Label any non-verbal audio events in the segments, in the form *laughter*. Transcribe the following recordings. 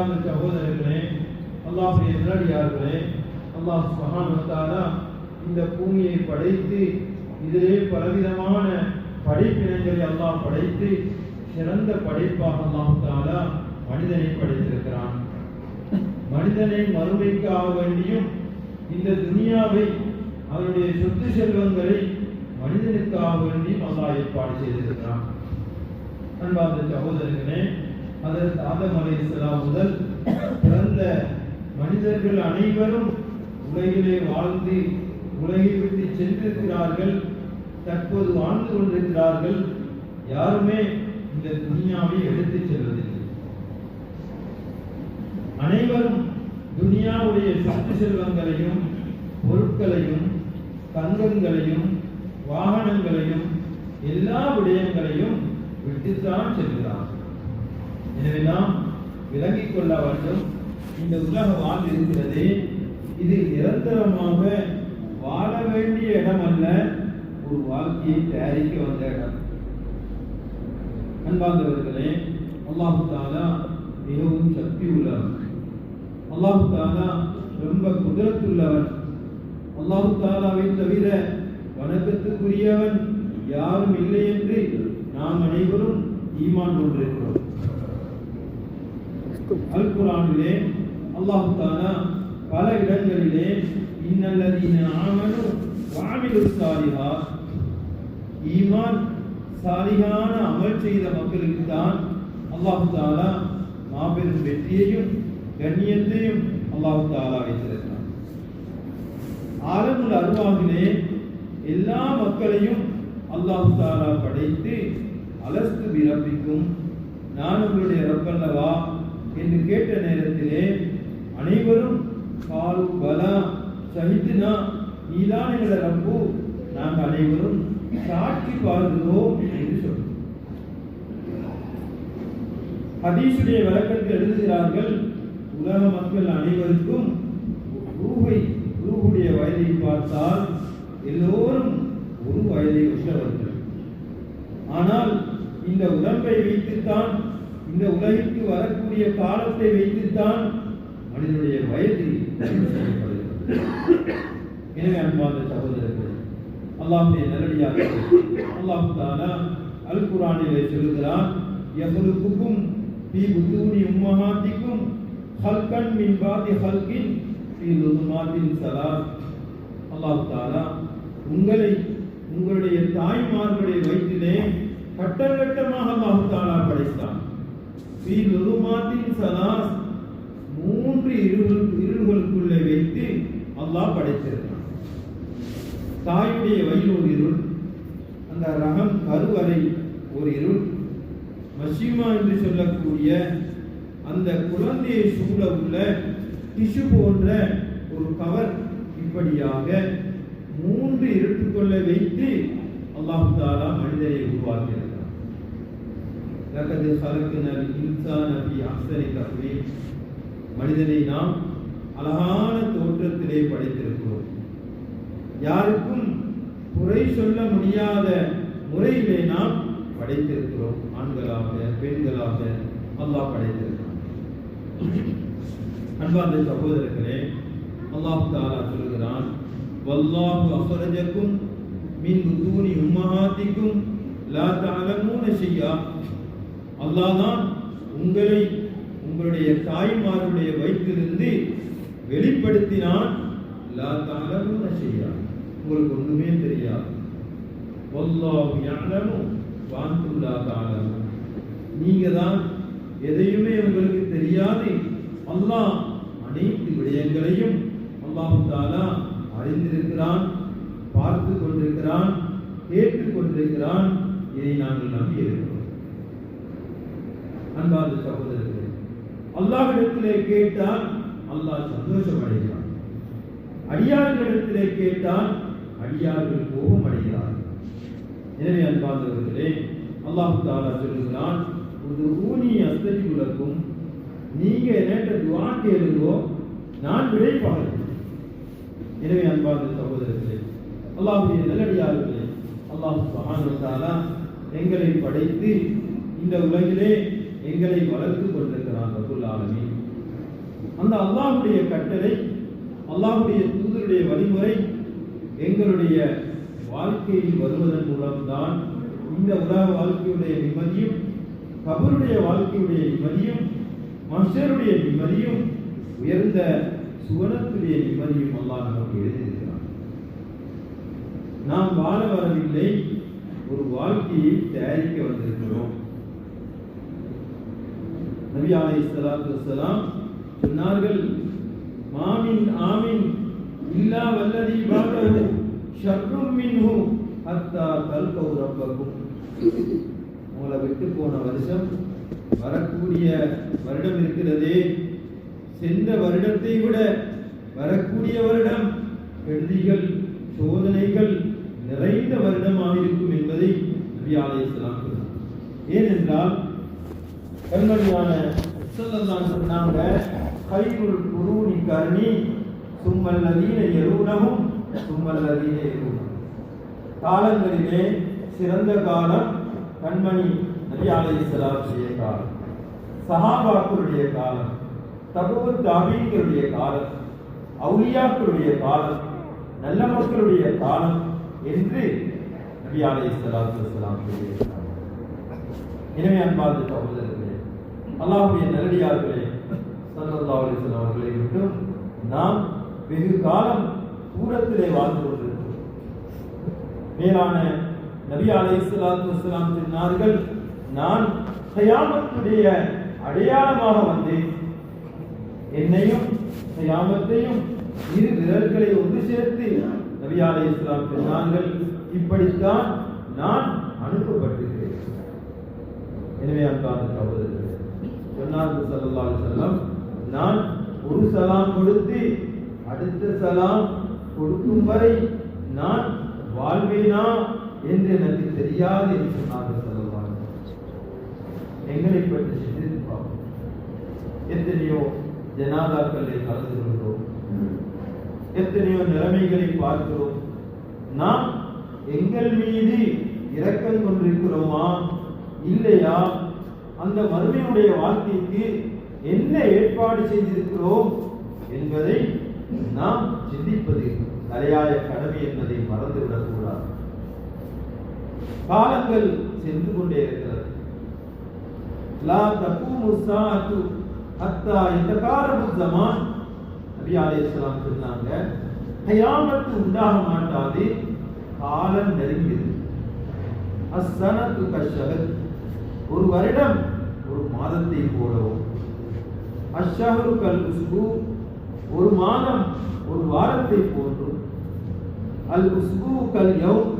அன்பார்ந்த சகோதரர்களே அல்லாஹுடைய நிலடியார்களே அல்லாஹ் சுபஹானுவத்தாலா இந்த பூமியை படைத்து இதிலே பலவிதமான படைப்பினங்களை அல்லாஹ் படைத்து சிறந்த படைப்பாக அல்லாஹாலா மனிதனை படைத்திருக்கிறான். மனிதனை மறுமைக்காக வேண்டியும் இந்த துனியாவை அவருடைய சொத்து செல்வங்களை மனிதனுக்காக வேண்டியும் அல்லாஹ் ஏற்பாடு செய்திருக்கிறான். அன்பார்ந்த சகோதரர்களே அதற்கு ஆதம் அலைஹிஸ்ஸலாம் முதல் பிறந்த மனிதர்கள் அனைவரும் உலகிலே வாழ்ந்து உலகை விட்டு சென்றிருக்கிறார்கள் தற்போது வாழ்ந்து கொண்டிருக்கிறார்கள். யாருமே இந்த துனியாவை எடுத்துச் செல்வதில்லை. அனைவரும் துனியாவுடைய சொத்து செல்வங்களையும் பொருட்களையும் தங்கங்களையும் வாகனங்களையும் எல்லா விடயங்களையும் விட்டுத்தான் செல்கிறார் எனவே நாம் விளங்கிக் கொள்ள வேண்டும். இந்த உலக வாழ் இருக்கிறது இது நிரந்தரமாக வாழ வேண்டிய இடம் அல்ல ஒரு வாழ்க்கையை தயாரிக்க வந்த இடம். அன்பார்ந்தவர்களே அல்லாஹு தாலா மிகவும் சக்தி உள்ளவன் அல்லாஹு தாலா ரொம்ப குதிரத்துள்ளவன். அல்லாஹு தாலாவை தவிர வணக்கத்துக்குரியவன் யாரும் இல்லை என்று நாம் அனைவரும் ஈமான் கொண்டிருக்கிறோம் அல் குரானிலே அல்லாஹு தாலா பல இடங்களிலே இன்னல்லதீன ஆமனு வாமிலு சாலிஹா ஈமான் சாலிகான அமல் செய்த மக்களுக்கு தான் அல்லாஹு தாலா மாபெரும் வெற்றியையும் கண்ணியத்தையும் அல்லாஹு தாலா வைத்திருக்கிறான் ஆலமுல் அருவாவிலே எல்லா மக்களையும் அல்லாஹு தாலா படைத்து அலஸ்து பிறப்பிக்கும். நான் உங்களுடைய ரப்பல்லவா என்று கேட்ட நேரத்திலே அனைவரும் கால் பலா சகித்துனா நீதான் எங்களை ரப்பு நாங்கள் அனைவரும் சாட்சி பார்க்கிறோம் என்று சொன்னோம் ஹதீஷுடைய வழக்கத்தில் எழுதுகிறார்கள் உலக மக்கள் அனைவருக்கும் ரூஹை ரூஹுடைய வயதை பார்த்தால் எல்லோரும் ஒரு வயதை உள்ளவர்கள் ஆனால் இந்த உடம்பை வைத்துத்தான் இந்த உலகிற்கு வரக்கூடிய காலத்தை வைத்துத்தான் மனிதனுடைய வயது *laughs* எனவே அன்பார்ந்த சகோதரர்கள் அல்லாஹுடைய நல்லடியாக அல்லாஹ் தாலா அல் குரானிலே சொல்கிறான் யஹ்லுக்குக்கும் ஃபீ புத்தூனி உம்மஹாத்திக்கும் ஹல்கன் மின் பாதி ஹல்கின் ஃபீ லுதுமாத்தின் ஸலாத் அல்லாஹ் தாலா உங்களை உங்களுடைய தாய்மார்களுடைய வயிற்றிலே கட்டம் கட்டமாக அல்லாஹ் தாலா படைத்தான். ஃபீ லுதுமாத்தின் சதா மூன்று இருள் இருள்களுக்குள்ளே வைத்து அல்லாஹ் படைத்திருக்கிறான் தாயுடைய வயிறு ஒரு இருள் அந்த ரகம் கருவறை ஒரு இருள். மஷிமா என்று சொல்லக்கூடிய அந்த குழந்தையை சூழ உள்ள டிஷு போன்ற ஒரு கவர் இப்படியாக மூன்று இருட்டுக்குள்ளே வைத்து அல்லாஹ் தாலா மனிதனை உருவாக்கிறது லகது ஹலக்குனல் இன்சான ஃபீ அஹ்சனி தக்வீம் மனிதனை நாம் அழகான தோற்றத்திலே படைத்திருக்கிறோம். யாருக்கும் குறை சொல்ல முடியாத முறையிலே நாம் படைத்திருக்கிறோம். ஆண்களாக பெண்களாக அல்லாஹ் படைத்திருக்கிறான். அன்பார்ந்த சகோதரர்களே அல்லாஹ் தாலா சொல்கிறான் வல்லாஹு அஃபரஜக்கும் மின் புத்தூனி உம்மஹாத்திக்கும் லா தஅலமூன ஷையா. அல்லாதான் உங்களை உங்களுடைய தாய்மாருடைய வயிற்றிலிருந்து வெளிப்படுத்தினான். லா உங்களுக்கு ஒண்ணுமே தெரியாது. வல்லாஹு நீங்க தான் எதையுமே உங்களுக்கு தெரியாது. அல்லாஹ் அனைத்து விடயங்களையும் அல்லாஹ் தாலா அறிந்திருக்கிறான் பார்த்து கொண்டிருக்கிறான் கேட்டுக் கொண்டிருக்கிறான். இதை நாங்கள் நம்பியிருக்கிறோம். அன்பார்ந்த சகோதரர்களே அல்லாஹிடத்திலே கேட்டால் அல்லாஹ் சந்தோஷம் அடைகிறான் அடியார்களிடத்திலே கேட்டால் அடியார்கள் கோபம் அடைகிறார் எனவே அன்பார்ந்தவர்களே அல்லாஹு தாலா சொல்லுகிறான் ஒரு ஊனி அஸ்தரி உலக்கும் நீங்க என்னட்ட துவா கேளுங்கோ நான் விடை பார்க்கிறேன் எனவே அன்பார்ந்த சகோதரர்களே அல்லாஹுடைய நல்லடியார்களே அல்லாஹ் சுப்ஹானஹு எங்களை படைத்து இந்த உலகிலே எங்களை வளர்த்து கொண்டிருக்கிறான் ரபுல் ஆலமீன். அந்த அல்லாஹுடைய கட்டளை அல்லாஹுடைய தூதருடைய வழிமுறை எங்களுடைய வாழ்க்கையில் வருவதன் மூலம்தான் இந்த உலக வாழ்க்கையுடைய நிம்மதியும் கபருடைய வாழ்க்கையுடைய நிம்மதியும் மனுஷருடைய நிம்மதியும் உயர்ந்த சுவனத்துடைய நிம்மதியும் அல்லாஹ் நமக்கு எழுதியிருக்கிறார் நாம் வாழ வரவில்லை ஒரு வாழ்க்கையை தயாரிக்க வந்திருக்கிறோம். நபி அலை சலாத்து வசலாம் சொன்னார்கள் மாமின் ஆமின் இல்லா வல்லதி பாதஹு ஷர்ரும் மின்ஹு ஹத்தா தல்கவு ரப்பகும். உங்களை விட்டு போன வருஷம் வரக்கூடிய வருடம் இருக்கிறதே சென்ற வருடத்தை விட வரக்கூடிய வருடம் கெடுதிகள் சோதனைகள் நிறைந்த வருடமாக இருக்கும் என்பதை நபி ஆலயத்தலாம் ஏனென்றால் கண்மணியான சொல்லலாம் சொன்னாங்க கையுள் குருணி கருணி சும்மல் நதியில எருணவும் சும்மல் நதீன எருவும் காலங்களிலே சிறந்த காலம் கண்மணி நபி அலைஹிஸ்ஸலாத்துடைய காலம். சஹாபாக்களுடைய காலம் தபுவு தாபீன்களுடைய காலம் அவுலியாக்களுடைய காலம் நல்ல மக்களுடைய காலம் என்று நபி அலைஹிஸ்ஸலாத்து வஸலாம் சொல்லியிருக்கிறார் எனவே அன்பார்ந்த அல்லாஹுடைய நேரடியார்களே நல்லடியார்களே ஸல்லல்லாஹு அவர்களை விட்டும் நாம் வெகு காலம் தூரத்திலே வாழ்ந்து கொண்டிருக்கிறோம். மேலான நபி அலைஹிஸ்ஸலாத்து இஸ்லாம் சொன்னார்கள் நான் சயாமத்துடைய அடையாளமாக வந்தேன். என்னையும் சயாமத்தையும் இரு விரல்களை ஒன்று சேர்த்து நபி இஸ்லாம் சொன்னார்கள் இப்படித்தான் நான் அனுப்பப்பட்டிருக்கிறேன். எனவே அன்பான சகோதரர்களே சொன்னார்கள் சல்லா செல்லம் நான் ஒரு சலாம் கொடுத்து அடுத்த சலாம் கொடுக்கும் வரை நான் வாழ்வேனா என்று எனக்கு தெரியாது என்று சொன்னார்கள் ஸல்லல்லாஹு எங்களை பற்றி சிந்தித்து பார்ப்போம். எத்தனையோ ஜனாதாக்களை கலந்து கொள்கிறோம். எத்தனையோ நிலைமைகளை பார்க்கிறோம். நாம் எங்கள் மீது இரக்கம் கொண்டிருக்கிறோமா? இல்லையா? அந்த மறுமையுடைய வாழ்க்கைக்கு என்ன ஏற்பாடு செய்திருக்கிறோம் என்பதை நாம் சிந்திப்பது தலையாய கடமை என்பதை மறந்துவிடக் கூடாது காலங்கள் சென்று கொண்டே இருக்கிறது. லா தக்கூமு சாஅத்து ஹத்தா யதகாரபு ஜமான் நபி அலைஹிஸ்ஸலாம் சொன்னாங்க கயாமத்து உண்டாக மாட்டாது காலம் நெருங்கியது. அஸ்ஸனத்து கஷஹர் ஒரு வருடம் ஒரு மாதத்தை போலவும். அஷ்ஷஹரு கல் குஸ்பு ஒரு மாதம் ஒரு வாரத்தை போன்றும். அல் குஸ்பு கல் யௌம்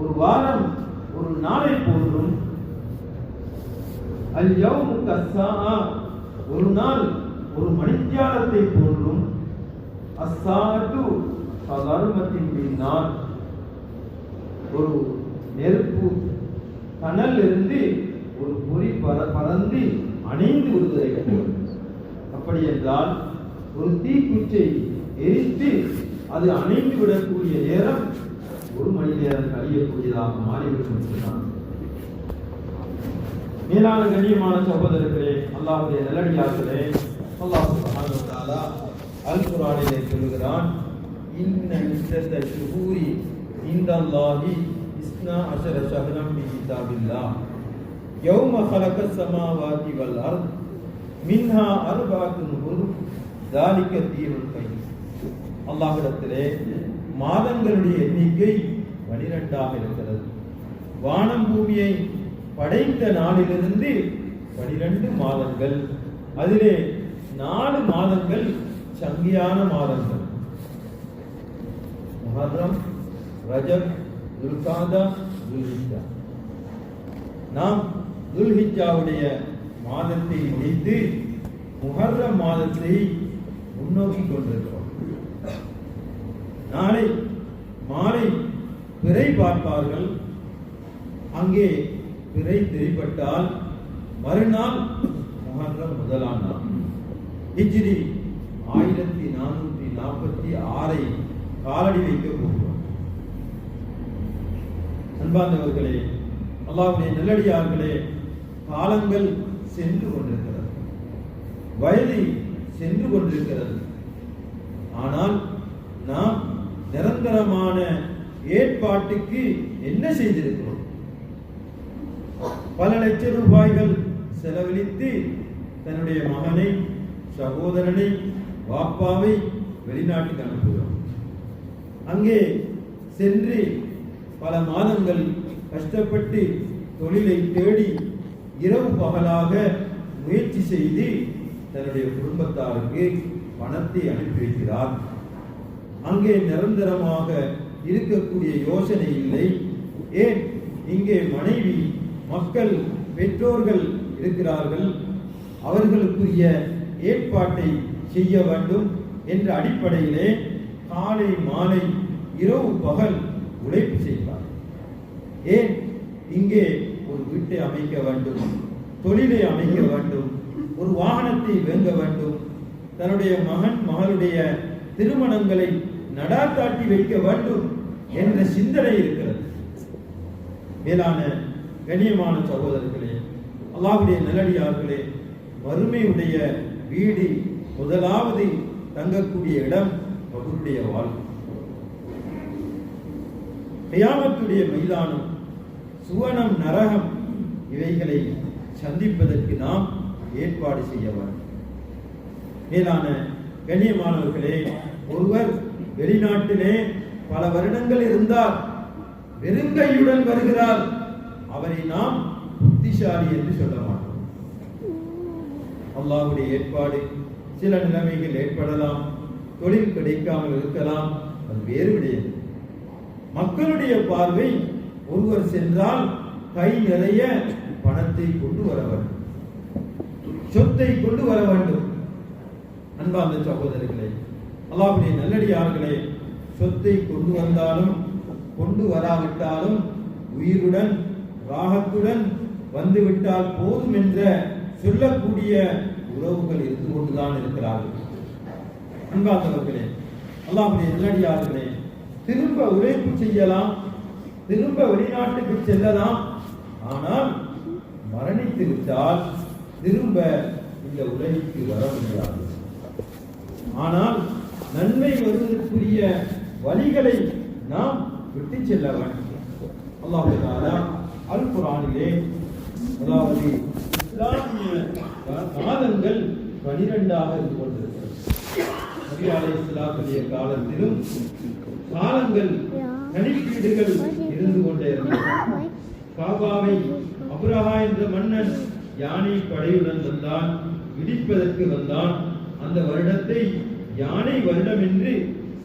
ஒரு வாரம் ஒரு நாளை போன்றும். அல் யௌம் கஸ்ஸா ஒரு நாள் ஒரு மணித்தியாலத்தை போன்றும். அஸ்ஸாட்டு கதர்மத்தின் பின்னால் ஒரு நெருப்பு கனல் இருந்து பர பறந்து அணைந்து விடுவதை கண்டு அப்படி என்றால் ஒரு தீக்குச்சை எரித்து அது அணைந்து விடக்கூடிய நேரம் ஒரு மணி நேரம் கழியக்கூடியதாக மாறிவிடும் மேலான கண்ணியமான சகோதரர்களே அல்லாஹ்வுடைய நல்லடியார்களே அல்லாஹ் சுப்ஹானஹு அல் குர்ஆனிலே சொல்கிறான் இன்ன இஸ்ஸத ஷுஹூரி இந்தல்லாஹி இஸ்னா அஷர ஷஹரம் ஃபி கிதாபில்லாஹ். யௌம خلق السماوات والارض மின்ஹா அர்பாத்துன் ஹுரும் ذلك الدين القيم அல்லாஹ்விடத்திலே மாதங்களுடைய எண்ணிக்கை 12ஆக இருக்கிறது வானம் பூமியை படைத்த நாளிலிருந்து 12 மாதங்கள் அதிலே நாலு மாதங்கள் சங்கியான மாதங்கள் முஹர்ரம் ரஜப் துல்காதா துல்ஹிஜ்ஜா நாம் துல்ஹிஜாவுடைய மாதத்தை முடித்து முஹர்ரம் மாதத்தை முன்னோக்கி கொண்டிருக்கிறோம். நாளை மாலை பிறை பார்ப்பார்கள். அங்கே பிறை தெரிப்பட்டால் மறுநாள் முகர்ற முதலாம் நாள். ஹிஜ்ரி ஆயிரத்தி நானூற்றி நாற்பத்தி ஆறை காலடி வைக்க போகிறோம். அன்பார்ந்தவர்களே அல்லாவுடைய நல்லடியார்களே காலங்கள் சென்று கொண்டிருக்கிறது. வயது சென்று கொண்டிருக்கிறது. ஆனால் நாம் நிரந்தரமான ஏற்பாட்டுக்கு என்ன செய்திருக்கிறோம்? பல லட்சம் ரூபாய்கள் செலவழித்து தன்னுடைய மகனை சகோதரனை வாப்பாவை வெளிநாட்டுக்கு அனுப்புகிறோம். அங்கே சென்று பல மாதங்கள் கஷ்டப்பட்டு தொழிலை தேடி இரவு பகலாக முயற்சி செய்து தன்னுடைய குடும்பத்தாருக்கு பணத்தை அனுப்பி வைக்கிறார். அங்கே நிரந்தரமாக இருக்கக்கூடிய யோசனை இல்லை. ஏன்? இங்கே மனைவி மக்கள் பெற்றோர்கள் இருக்கிறார்கள். அவர்களுக்குரிய ஏற்பாட்டை செய்ய வேண்டும் என்ற அடிப்படையிலே காலை மாலை இரவு பகல் உழைப்பு செய்வார். ஏன்? இங்கே வீட்டை அமைக்க வேண்டும் தொழிலை அமைக்க வேண்டும் ஒரு வாகனத்தை வேங்க வேண்டும் தன்னுடைய மகன் மகளுடைய திருமணங்களை நடாத்தாட்டி வைக்க வேண்டும் என்ற சிந்தனை இருக்கிறது. மேலான கண்ணியமான சகோதரர்களே அல்லாவுடைய நல்லடியார்களே வறுமையுடைய வீடு முதலாவது தங்கக்கூடிய இடம் அவருடைய வாழ்வு. கியாமத்துடைய மைதானம் சுவனம் நரகம் இவைகளை சந்திப்பதற்கு நாம் ஏற்பாடு செய்ய வேண்டும். மேலான கண்ணியமானவர்களே ஒருவர் வெளிநாட்டிலே பல வருடங்கள் இருந்தார் வெறுங்கையுடன் வருகிறார். அவரை நாம் புத்திசாலி என்று சொல்ல மாட்டோம். அல்லாவுடைய ஏற்பாடு சில நிலைமைகள் ஏற்படலாம் தொழில் கிடைக்காமல் இருக்கலாம் அது வேறு மக்களுடைய பார்வை ஒருவர் சென்றால் கை நிறைய பணத்தை கொண்டு வர வேண்டும். சொத்தை கொண்டு வர வேண்டும். அன்பார்ந்த சகோதரர்களே அல்லாவுடைய நல்லடியார்களே சொத்தை கொண்டு வந்தாலும் கொண்டு வராவிட்டாலும் உயிருடன் ராகத்துடன் வந்துவிட்டால் போதும் என்ற சொல்லக்கூடிய உறவுகள் இருந்து கொண்டுதான் இருக்கிறார்கள். அன்பார்ந்தவர்களே அல்லாவுடைய நல்லடியார்களே திரும்ப உழைப்பு செய்யலாம் திரும்ப வெளிநாட்டுக்கு செல்லலாம். ஆனால் மரணித்து விட்டால் திரும்ப இந்த உலகிற்கு வர முடியாது. ஆனால் நன்மை வருவதற்குரிய வழிகளை நாம் விட்டு செல்ல வேண்டும். அல்லாஹால அல் குரானிலே அதாவது இஸ்லாமிய மாதங்கள் பனிரெண்டாக இருந்து கொண்டிருக்கிறது. நபி அலைஹிஸ்ஸலாத்துடைய காலத்திலும் காலங்கள் கணிப்பீடுகள் இருந்து கொண்டே இருந்தது. காபாவை அபுரஹா என்ற மன்னன் யானை படையுடன் வந்தான் இடிப்பதற்கு வந்தான். அந்த வருடத்தை யானை வருடம் என்று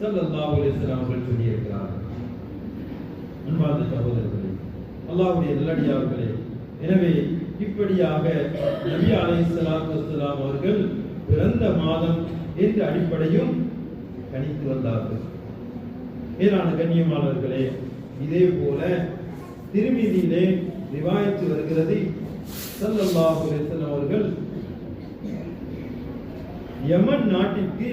ஸல்லல்லாஹு அலைஹி வஸல்லம் அவர்கள் சொல்லியிருக்கிறார்கள். அன்பார்ந்த சகோதரர்களே அல்லாஹ்வுடைய நல்லடியார்களே எனவே இப்படியாக நபி அலைஹிஸ்ஸலாத்து வஸ்ஸலாம் அவர்கள் பிறந்த மாதம் என்ற அடிப்படையும் கணித்து வந்தார்கள். மேலான கண்ணியமானவர்களே இதே போல திருமீதியிலே ரிவாயத்து வருகிறது. சல்லல்லாஹு அலைஹி அவர்கள் யமன் நாட்டிற்கு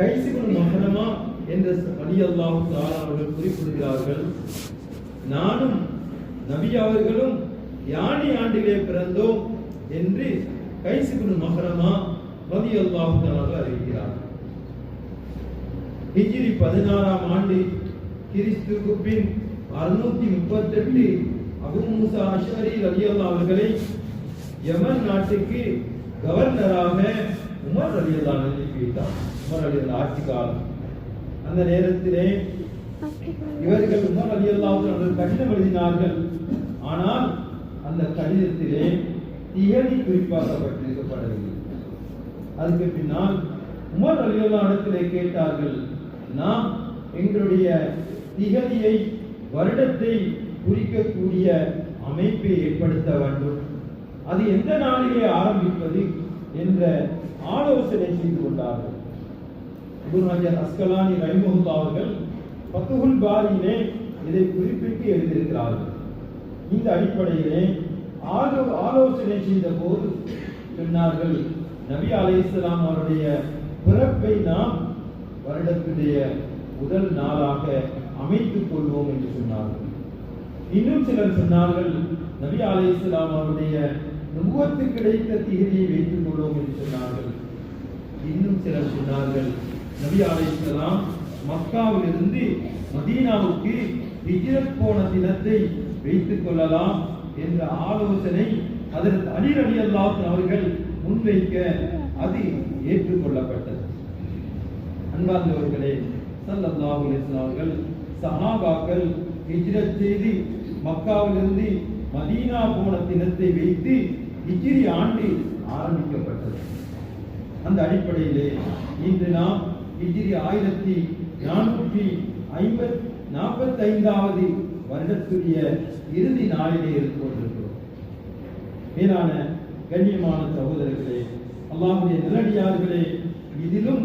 கைசிபுல் மஹனமா என்ற அலி அல்லாஹு தாலா அவர்கள் குறிப்பிடுகிறார்கள். நானும் நபி அவர்களும் யானை ஆண்டிலே பிறந்தோம் என்று கைசிபுல் மஹரமா ரதி அல்லாஹு தாலா அறிவிக்கிறார் ஹிஜிரி பதினாறாம் ஆண்டு கிறிஸ்துக்கு பின் அறுநூத்தி முப்பத்தெட்டு அபு மூசா அஷரி ரலியல்லா அவர்களை யமன் நாட்டுக்கு கவர்னராக உமர் ரலியல்லா நியமித்து வைத்தார் உமர் ரலியல்லா ஆட்சி காலம். அந்த நேரத்திலே இவர்கள் உமர் ரலியல்லா அவர்கள் கடிதம் எழுதினார்கள். ஆனால் அந்த கடிதத்திலே திகதி குறிப்பாக்கப்பட்டிருக்கப்படவில்லை. அதுக்கு பின்னால் உமர் அலியல்லா இடத்திலே கேட்டார்கள் நாம் எங்களுடைய திகதியை வருடத்தை குறிக்கக்கூடிய அமைப்பை ஏற்படுத்த வேண்டும். அது எந்த நாளிலே ஆரம்பிப்பது என்ற ஆலோசனை செய்து கொண்டார்கள். குருநாஜர் அஸ்கலானி ரஹிமஹுல்லா அவர்கள் பத்துகுல் பாரியிலே இதை குறிப்பிட்டு எழுதியிருக்கிறார்கள். இந்த அடிப்படையிலே ஆலோ ஆலோசனை செய்த போது சொன்னார்கள் நபி அலைஹிஸ்ஸலாம் அவருடைய பிறப்பை நாம் வருடத்துடைய முதல் நாளாக அமைத்துக் கொள்வோம் என்று சொன்னார்கள். இன்னும் சிலர் சொன்னார்கள் நபி அலைஹிஸ்ஸலாம் அவருடைய முகத்து கிடைத்த திகதியை வைத்துக் கொள்வோம் என்று சொன்னார்கள். இன்னும் சிலர் சொன்னார்கள் நபி அலைஹிஸ்ஸலாம் மக்காவிலிருந்து மதீனாவுக்கு ஹிஜ்ரத் போன தினத்தை வைத்துக் கொள்ளலாம் என்ற ஆலோசனை அதற்கு அலி அல்லாஹ் அவர்கள் முன்வைக்க அது ஏற்றுக்கொள்ளப்பட்டது. அன்பார்ந்தவர்களே சல்லாஹ் அவர்கள் சஹாபாக்கள் ஹிஜ்ரத் செய்து மக்காவிலிருந்து மதீனா போன தினத்தை வைத்து ஹிஜ்ரி ஆண்டு ஆரம்பிக்கப்பட்டது. அந்த அடிப்படையிலே இன்று நாம் ஹிஜ்ரி ஆயிரத்தி நானூற்றி ஐம்பத் நாற்பத்தைந்தாவது வருடத்துடைய இறுதி நாளிலே இருந்து கொண்டிருக்கிறோம். மேலான கண்ணியமான சகோதரர்களே அல்லாஹ்வுடைய நிலடியார்களே இதிலும்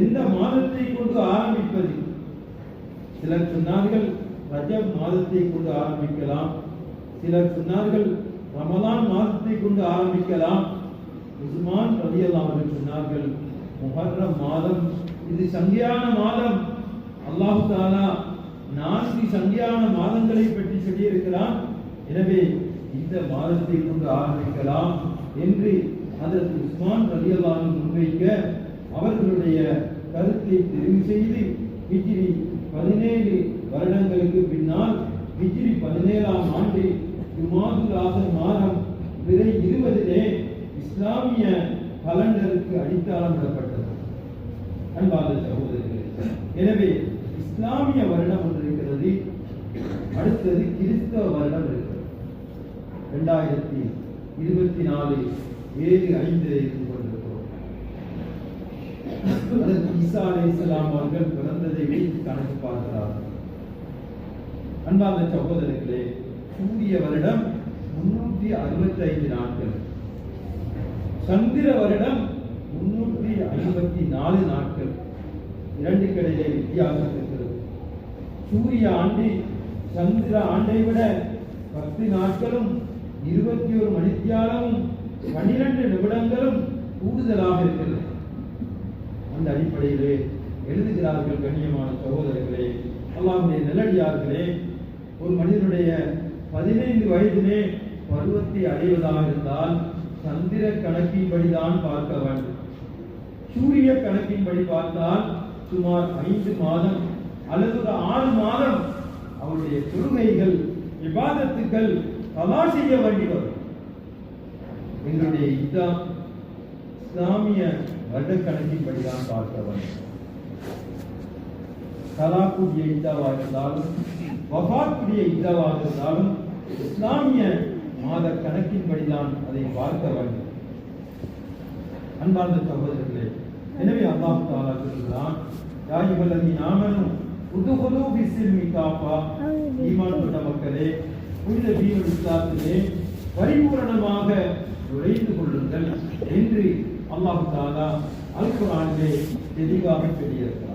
எந்த மாதத்தை கொண்டு ஆரம்பிப்பது? சிலர் சொன்னார்கள் ரஜப் மாதத்தை கொண்டு ஆரம்பிக்கலாம். சிலர் சொன்னார்கள் ரமலான் மாதத்தை கொண்டு ஆரம்பிக்கலாம். உஸ்மான் ரலியல்லாஹு அவர்கள் சொன்னார்கள் முஹர்ரம் மாதம் இது சங்கியான மாதம். அல்லாஹ் தாலா நான்கு சங்கியான மாதங்களை பற்றி சொல்லியிருக்கிறான். எனவே இந்த மாதத்தை கொண்டு ஆரம்பிக்கலாம் என்று அதற்கு உஸ்மான் ரலியல்லாஹு முன்வைக்க அவர்களுடைய கருத்தை தெரிவு செய்து ஹிஜ்ரி பதினேழு வருடங்களுக்கு பின்னால் ஹிஜ்ரி பதினேழாம் ஆண்டு ஜுமாதுல் ஆசர் மாதம் விதை இருபதிலே இஸ்லாமிய கலண்டருக்கு அடித்தளம் விடப்பட்டது அன்பாத சகோதரர்களே எனவே இஸ்லாமிய வருடம் ஒன்று இருக்கிறது. அடுத்தது கிறிஸ்தவ வருடம் இருக்கிறது. இரண்டாயிரத்தி இருபத்தி நாலு ஏழு ஐந்து அதற்கு ஈசா அவர்கள் பிறந்ததை வைத்து கணக்கு பார்க்கிறார்கள் அன்பார்ந்த சகோதரர்களே சூரிய வருடம் முன்னூற்றி அறுபத்தி ஐந்து நாட்கள். சந்திர வருடம் முன்னூற்றி ஐம்பத்தி நாலு நாட்கள். இரண்டு கடையிலே வித்தியாசம் இருக்கிறது. சூரிய ஆண்டு சந்திர ஆண்டை விட பத்து நாட்களும் இருபத்தி ஒரு மணித்தியாலமும் பன்னிரண்டு நிமிடங்களும் கூடுதலாக இருக்கிறது. அந்த அடிப்படையிலே எழுதுகிறார்கள் கண்ணியமான சகோதரர்களே. அல்லாவுடைய நிலடியார்களே ஒரு மனிதனுடைய பதினைந்து வயதிலே பருவத்தை அடைவதாக இருந்தால் சந்திர கணக்கின்படிதான் பார்க்க வேண்டும். சூரிய கணக்கின்படி பார்த்தால் சுமார் ஐந்து மாதம் அல்லது ஒரு ஆறு மாதம் அவருடைய தொழுகைகள் விவாதத்துக்கள் கலா செய்ய வேண்டி வரும். எங்களுடைய இதா இஸ்லாமிய வருட கணக்கின்படிதான் பார்க்க வேண்டும் தலாக்குடைய இத்தாவாக இருந்தாலும் வஃபாத்துடைய இத்தாவாக இருந்தாலும் இஸ்லாமிய மாத கணக்கின்படிதான் அதை பார்க்க வேண்டும் அன்பார்ந்த சகோதரர்களே எனவே அல்லாஹ் தாலா சொல்கிறான் யாயுவல்லதி நாமனும் உதுகுலு பிஸ்ஸில்மி காஃபா. ஈமான் கொண்ட மக்களே புனித தீனுல் இஸ்லாத்திலே பரிபூரணமாக நுழைந்து கொள்ளுங்கள் என்று அல்லாஹு தாலா அல்குரானிலே தெளிவாக சொல்லியிருக்கிறார்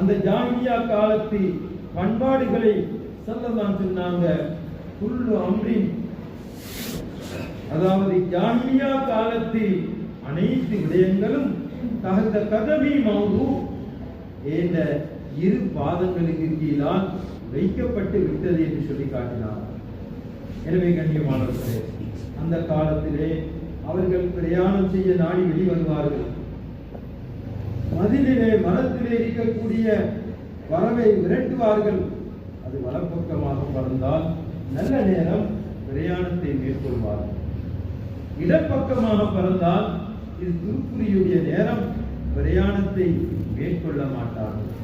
அந்த ஜாமியா காலத்து பண்பாடுகளை சொல்லலாம் சொன்னாங்க குல்லு அம்ரின் அதாவது ஜாமியா காலத்தில் அனைத்து விடயங்களும் தகுந்த கதவி மௌது என்ற இரு பாதங்களுக்கு கீழால் வைக்கப்பட்டு விட்டது என்று சொல்லி காட்டினார். எனவே கண்ணியமானவர்களே அந்த காலத்திலே அவர்கள் பிரயாணம் செய்ய நாடி வெளிவருவார்கள். மதிலிலே மரத்திலே இருக்கக்கூடிய வரவை விரட்டுவார்கள். அது வலப்பக்கமாக பறந்தால் நல்ல நேரம் பிரயாணத்தை மேற்கொள்வார்கள். இடப்பக்கமாக பறந்தால் இது துருப்புரியுடைய நேரம் பிரயாணத்தை மேற்கொள்ள மாட்டார்கள்.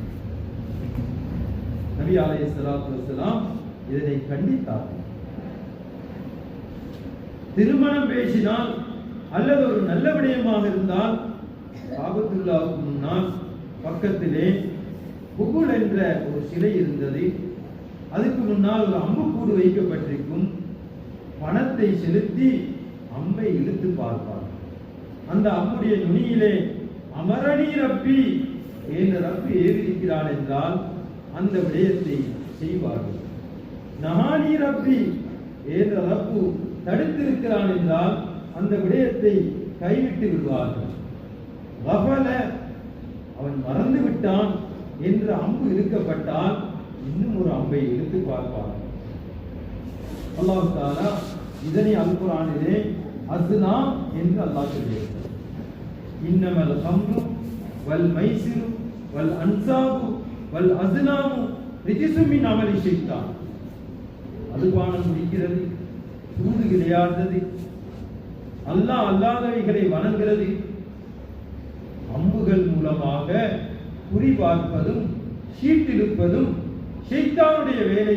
நபி ஆலய சலாத்துலாம் இதனை கண்டித்தார்கள். திருமணம் பேசினால் அல்லது ஒரு நல்ல விடயமாக இருந்தால் காபத்துல்லாவுக்கு முன்னால் பக்கத்திலே குகுல் என்ற ஒரு சிலை இருந்தது. அதுக்கு முன்னால் ஒரு அம்புக்கூடு வைக்கப்பட்டிருக்கும். பணத்தை செலுத்தி அம்பை இழுத்து பார்ப்பார். அந்த அம்புடைய நுனியிலே அமரணி ரப்பி என்ற ரப்பு ஏறியிருக்கிறான் என்றால் அந்த விடயத்தை செய்வார்கள். நகானி ரப்பி என்ற ரப்பு தடுத்திருக்கிறான் என்றால் அந்த விடயத்தை கைவிட்டு விடுவார்கள். வபல அவன் மறந்து விட்டான் என்று அம்பு இழுக்கப்பட்டால் இன்னும் ஒரு அம்பை இழுத்து பார்ப்பார் அல்லாஹு தாலா இதனை அல்குரானிலே அஸ்னா என்று அல்லாஹ் சொல்லியிருக்கிறார் இன்னமல் ஹம்ரு வல் மைசிரு வல் அன்சாபு வல் அசுனாமு ரிஜிசுமின் அமளி செய்தான் அது பானம் குடிக்கிறது சூடு விளையாடுறது அல்லாஹ் அல்லாதவைகளை வணங்குறது. அம்புகள் மூலமாக குறி பார்ப்பதும் சீட்டிருப்பதும் சைத்தானுடைய வேலை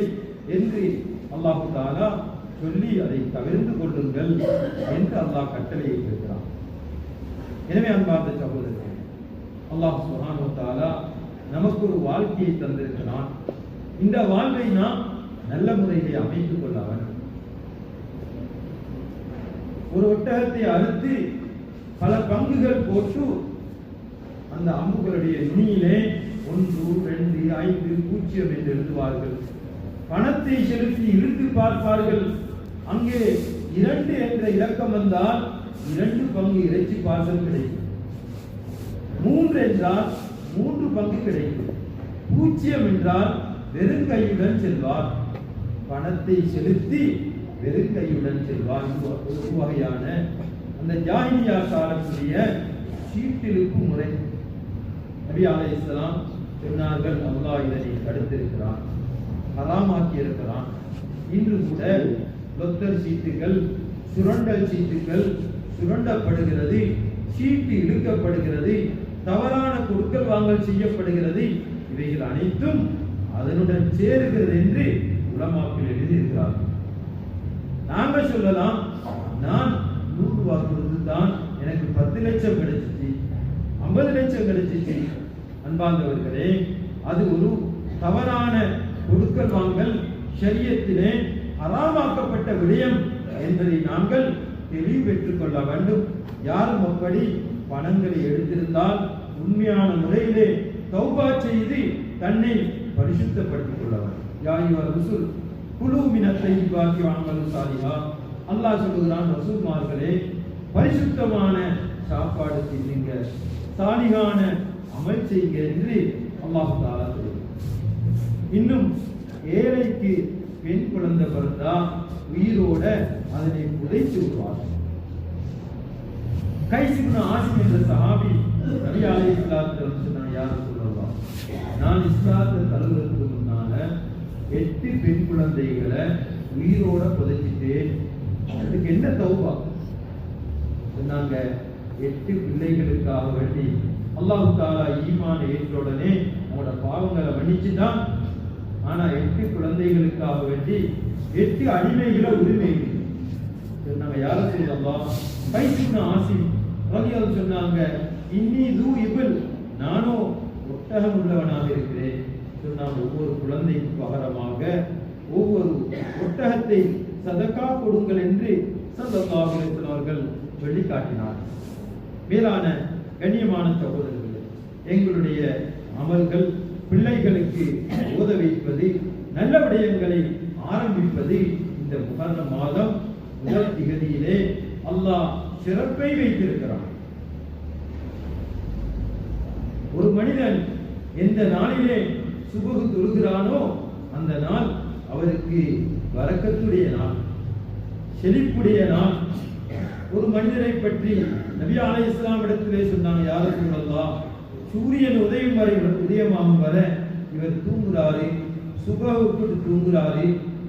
என்று அல்லாஹு தாலா சொல்லி அதை தவிர்த்து கொள்ளுங்கள் என்று அல்லாஹ் கட்டளையிட்டிருக்கிறான் எனவே அன்பார்ந்த சகோதரர்களே அல்லாஹ் சுப்ஹானஹு தாலா நமக்கு ஒரு வாழ்க்கையை தந்திருக்கிறான். இந்த வாழ்வை நாம் நல்ல முறையிலே அமைத்துக் கொள்ள வேண்டும். ஒரு ஒட்டகத்தை அறுத்து பல பங்குகள் போட்டு அந்த அம்புகளுடைய நுனியிலே ஒன்று ரெண்டு ஐந்து பூஜ்ஜியம் என்று எழுதுவார்கள். பணத்தை செலுத்தி இருந்து பார்ப்பார்கள். அங்கே இரண்டு என்ற இலக்கம் வந்தால் இரண்டு பங்கு இறைச்சி பார்சல் கிடைக்கும். மூன்று என்றால் மூன்று பங்கு கிடைக்கும். பூஜ்ஜியம் என்றால் வெறுங்கையுடன் செல்வார். பணத்தை செலுத்தி வெறுக்கையுடன் செல்வான். ஒரு வகையான அந்த ஜாகினியா காலக்கூடிய சீட்டிருப்பு முறை நபி அலைஹிஸ்ஸலாம் சொன்னார்கள் அல்லா இதனை தடுத்திருக்கிறான் ஹராமாக்கி இருக்கிறான் இன்று கூட லொத்தர் சீட்டுகள் சுரண்டல் சீட்டுகள் சுரண்டப்படுகிறது சீட்டு இழுக்கப்படுகிறது தவறான கொடுக்கல் வாங்கல் செய்யப்படுகிறது. இவைகள் அனைத்தும் அதனுடன் சேருகிறது என்று உலமாக்கில் எழுதியிருக்கிறார்கள். நாம சொல்லலாம் நான் நூறு வாக்குறது தான் எனக்கு பத்து லட்சம் கிடைச்சிச்சு. ஐம்பது லட்சம் கிடைச்சிச்சு. அன்பார்ந்தவர்களே அது ஒரு தவறான கொடுக்கல் வாங்கல் சரியத்திலே அறாமாக்கப்பட்ட விடயம் என்பதை நாங்கள் தெளிவு பெற்றுக் கொள்ள வேண்டும். யாரும் அப்படி பணங்களை எடுத்திருந்தால் உண்மையான முறையிலே தௌபா செய்து தன்னை பரிசுத்தப்படுத்திக் கொள்ளவர் வேண்டும் யாயுவர் ருசுல் குழு மினத்தை பாக்கி வாங்கலும் அல்லாஹ் சொல்லுகிறான் ரசூல்மார்களே பரிசுத்தமான சாப்பாடு செய்யுங்க சாலிகான அமல் செய்யுங்க என்று அல்லாஹ் தாலா இன்னும் ஏழைக்கு பெண் குழந்தை பிறந்தா உயிரோட அதனை புதைத்து விடுவார். கைசிபுன ஆசிம் என்ற சஹாபி நபி அலி இஸ்லாத்தில் சொன்னாங்க யாரும் சொல்லலாம் நான் இஸ்லாத்தை தழுவுறதுக்கு முன்னால எட்டு பெண் குழந்தைகளை உயிரோட புதைச்சிட்டு அதுக்கு என்ன தௌபா? சொன்னாங்க எட்டு பிள்ளைகளுக்காக வேண்டி. அல்லாஹு தாலா ஈமான் ஏற்ற உடனே அவனோட பாவங்களை மன்னிச்சுட்டான். ஆனா எட்டு குழந்தைகளுக்காக வேண்டி எட்டு அடிமைகளை உரிமை சொன்னாங்க யார சொல்லலாம் பைசுன ஆசி ரவியால் சொன்னாங்க இன்னி தூ இபில் நானும் ஒட்டகம் உள்ளவனாக இருக்கிறேன். நாம் ஒவ்வொரு குழந்தைக்கு பகரமாக ஒவ்வொரு ஒட்டகத்தை சதக்கா கொடுங்கள் என்று சல்லல்லாஹு அலைஹி அவர்கள் மேலான கண்ணியமான சகோதரர்களே எங்களுடைய அமல்கள் பிள்ளைகளுக்கு ஓத வைப்பது நல்ல விடயங்களை ஆரம்பிப்பது இந்த முகர்ண மாதம் முதல் திகதியிலே அல்லாஹ் சிறப்பை வைத்திருக்கிறான். ஒரு மனிதன் எந்த நாளிலே சுபகு தொழுகிறானோ அந்த நாள் அவருக்கு வரக்கத்துடைய நாள் செழிப்புடைய நாள். ஒரு மனிதரை பற்றி நபி அலை இஸ்லாம் இடத்திலே சொன்னாங்க யாரும் சொல்லலாம் சூரியன் உதயம் வரை உதயமாகும் வர இவர் தூங்குறாரு சுபகுக்கு தூங்குறாரு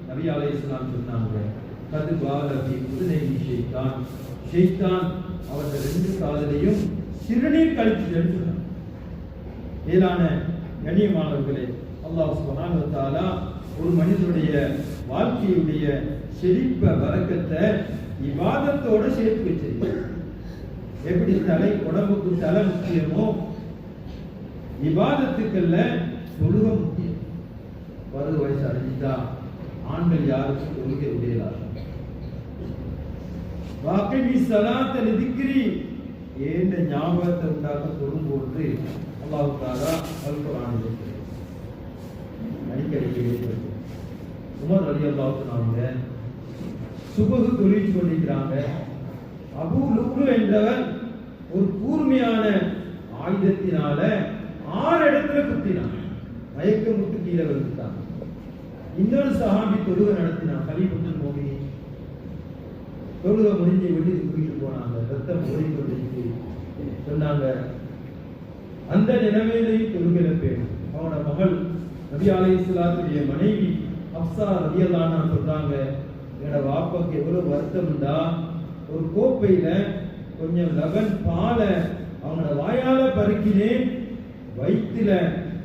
நபி அலை இஸ்லாம் சொன்னாங்க கது பாலபி புதுனை ஷெய்தான் ஷெய்தான் அவர்கள் ரெண்டு காதலையும் சிறுநீர் கழித்து சொன்னார் மேலான கண்ணியமானவர்களே அல்லாஹ் சுப்ஹானஹு ஒரு மனிதனுடைய வாழ்க்கையுடைய செழிப்ப வழக்கத்தை இவாதத்தோட சேர்த்து வச்சிருக்க எப்படி தலை உடம்புக்கு தலை முக்கியமோ விவாதத்துக்கல்ல தொழுக முக்கியம். பருவ வயசு அடைஞ்சிட்டா ஆண்கள் யாருக்கும் தொழுகை உடையலாக வாக்கி சலாத்த நிதிக்கிறி ஏண்ட ஞாபகத்தை உண்டாக்க தொழும்போது அல்லாவுக்காக அல்குரான் அடிக்கடி உமர் அலி அல்லாவுக்கு சுபகு தொழில் கொண்டிருக்கிறாங்க. அபு லுக்ரு என்றவர் ஒரு கூர்மையான ஆயுதத்தினால ஆறு இடத்துல குத்தினான் மயக்க முட்டு கீழே விழுந்துட்டான் இன்னொரு சஹாபி தொழுகை நடத்தினான் கலிபுத்து மோகி தொழுக முடிஞ்சு வெளியே தூக்கிட்டு போனாங்க. ரத்தம் ஓடிக்கொண்டிருக்கு. சொன்னாங்க அந்த நிலைமையிலையும் தொழுகிற பேர் அவனோட மகள் நபி அலைஹிஸ்ஸலாத்துடைய மனைவி அப்சா ரதியல்லானா சொல்றாங்க என்னோட வாப்பாக்கு எவ்வளவு வருத்தம்டா ஒரு கோப்பையில கொஞ்சம் லவன் பாலை அவனோட வாயால பருக்கினேன். வயிற்றுல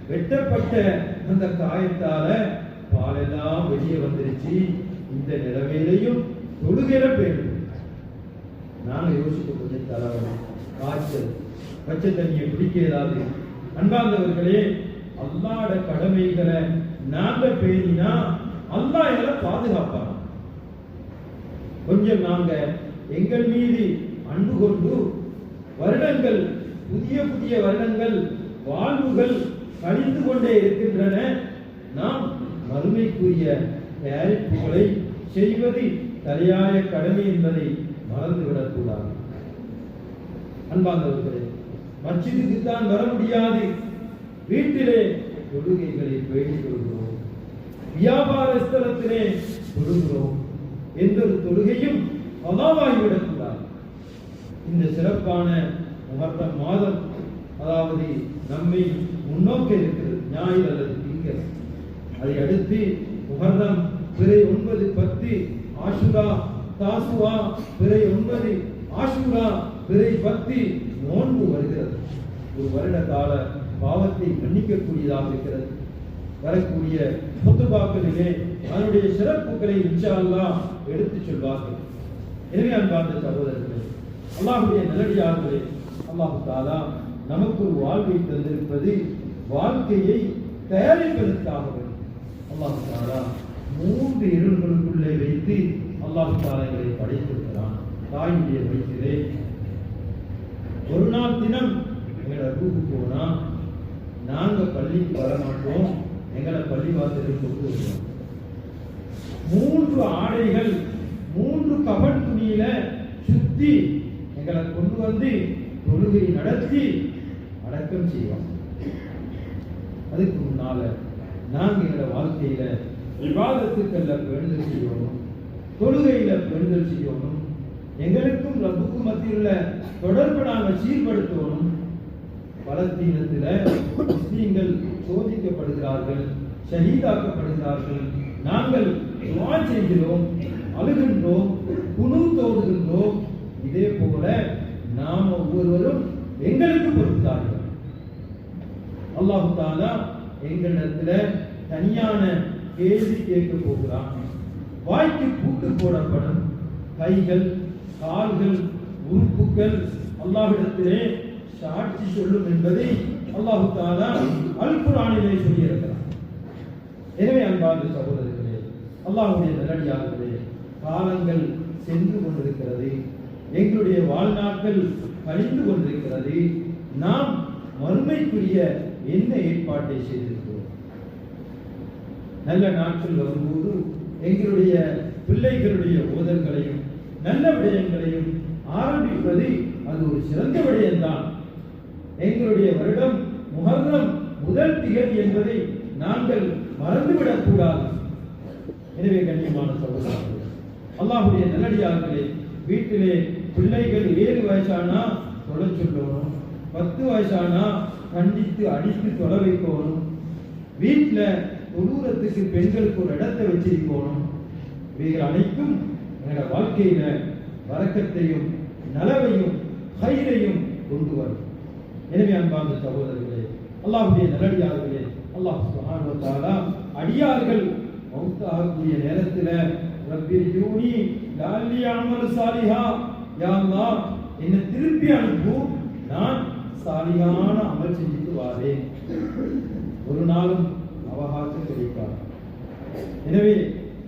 வெட்டப்பட்ட அந்த காயத்தால பாலெல்லாம் வெளியே வந்துருச்சு. இந்த நிலைமையிலையும் தொழுகிற பேர் நாங்க யோசிக்க கொஞ்சம் தலைவன் காய்ச்சல். பச்சை தண்ணியை குடிக்க இயலாது அன்பார்ந்தவர்களே அல்லாட கடமைகளை நாங்க பேணினா அல்லா எங்களை பாதுகாப்பான் கொஞ்சம் நாங்க எங்கள் மீது அன்பு கொண்டு வருடங்கள் புதிய புதிய வருடங்கள் வாழ்வுகள் கழிந்து கொண்டே இருக்கின்றன. நாம் மறுமைக்குரிய தயாரிப்புகளை செய்வது தலையாய கடமை என்பதை மறந்துவிடக்கூடாது. அன்பார்ந்தவர்களே மச்சிதுக்கு தான் வர முடியாது. வீட்டிலே தொழுகைகளை பேணிக் கொள்கிறோம். வியாபார ஸ்தலத்திலே தொழுகிறோம். எந்த ஒரு தொழுகையும் அதாவாகிவிடக்கூடாது இந்த சிறப்பான முகர்ரம் மாதம் அதாவது நம்மை முன்னோக்க இருக்கிறது ஞாயிறு அல்லது திங்கள். அதை அடுத்து முகர்ரம் பிறை ஒன்பது பத்து ஆஷுரா தாசுவா பிறை ஒன்பது ஆஷுரா பிறை பக்தி நோன்பு வருகிறது. ஒரு வருட கால பாவத்தை மன்னிக்கக்கூடியதாக இருக்கிறது. வரக்கூடிய முத்துபாக்களிலே அதனுடைய சிறப்புகளை இன்ஷால்லா அல்லாஹ் எடுத்துச் சொல்வார்கள். எனவே அன்பார்ந்த சகோதரர்களே அல்லாஹுடைய நல்லடியார்களே அல்லாஹு தாலா நமக்கு ஒரு வாழ்வை தந்திருப்பது வாழ்க்கையை தயாரிப்பதற்காக வேண்டும். அல்லாஹு தாலா மூன்று இருள்களுக்குள்ளே வைத்து அல்லாஹு தாலா எங்களை படைத்திருக்கிறான். தாயுடைய வயிற்றிலே ஒரு நாள் தினம் எங்களை ரூபு போனா நாங்க பள்ளிக்கு வர மாட்டோம் எங்களை பள்ளி வாசலில் கொண்டு வருவோம். மூன்று ஆடைகள் மூன்று கபன் துணியில சுத்தி எங்களை கொண்டு வந்து தொழுகை நடத்தி அடக்கம் செய்வோம் அதுக்கு முன்னால நாங்க எங்களோட வாழ்க்கையில விவாதத்துக்கள்ல பேணுதல் செய்யணும் தொழுகையில பேணுதல் செய்யணும் எங்களுக்கும் ரப்புக்கும் மத்தியில் தொடர்பு நாங்கள் சீர்படுத்தணும் பலஸ்தீனத்தில் முஸ்லீம்கள் சோதிக்கப்படுகிறார்கள் ஷஹீதாக்கப்படுகிறார்கள். நாங்கள் துவா செய்கிறோம் அழுகின்றோம் குணு தோடுகின்றோம் இதே போல நாம் ஒவ்வொருவரும் எங்களுக்கு பொறுத்தார்கள். அல்லாஹு தாலா எங்களிடத்துல தனியான கேள்வி கேட்க போகிறான். வாய்க்கு கூட்டு போடப்படும். கைகள் கால்கள் உறுப்புகள் அல்லாஹிடத்திலே சாட்சி சொல்லும் என்பதை அல்லாஹு தாலா அல் குரானிலே சொல்லியிருக்கிறான். எனவே அன்பார்ந்த சகோதரர்களே அல்லாஹுடைய நல்லடியார்களே காலங்கள் சென்று கொண்டிருக்கிறது. எங்களுடைய வாழ்நாட்கள் கழிந்து கொண்டிருக்கிறது. நாம் மறுமைக்குரிய என்ன ஏற்பாட்டை செய்திருக்கிறோம்? நல்ல நாட்கள் வரும்போது எங்களுடைய பிள்ளைகளுடைய ஓதல்களையும் நல்ல விடயங்களையும் ஆரம்பிப்பது அது ஒரு சிறந்த விடயம்தான். எங்களுடைய வருடம் முகர்ணம் முதல் திகதி என்பதை நாங்கள் மறந்துவிடக் கூடாது எனவே கண்ணியமான சகோதரர்கள் அல்லாஹுடைய நல்லடியார்களே வீட்டிலே பிள்ளைகள் ஏழு வயசானா தொலை சொல்லணும் பத்து வயசானா கண்டித்து அடித்து தொலை வைக்கணும் வீட்டில் தொழுறத்துக்கு பெண்களுக்கு ஒரு இடத்தை வச்சிருக்கணும். இவைகள் அனைத்தும் எங்களோட வாழ்க்கையில வரக்கத்தையும் நலவையும் கயிறையும் கொண்டு வரும். எனவே அன்பார்ந்த சகோதரர்களே அல்லாஹுடைய நல்லடியார்களே அல்லாஹ் சுப்ஹானஹு அடியார்கள் மௌத்தாகக்கூடிய நேரத்துல ரப்பில் யூனி லாலி அமல் சாலிஹா யா என்னை திருப்பி அனுப்பு. நான் சாலியான அமல் செஞ்சுட்டு வாரேன். ஒரு நாளும் அவகாசம் கிடைக்காது. எனவே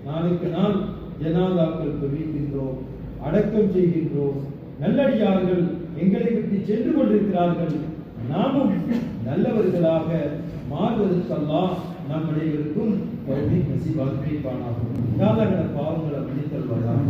நாளுக்கு நாள் ஜனாதாக்கள் தொழில்கின்றோம் அடக்கம் செய்கின்றோம். நல்லடியார்கள் எங்களை விட்டு சென்று கொண்டிருக்கிறார்கள். நாமும் நல்லவர்களாக மாறுவதற்கெல்லாம் நம் அனைவருக்கும் நசிவாக பாவங்களை மன்னித்தல்வதாக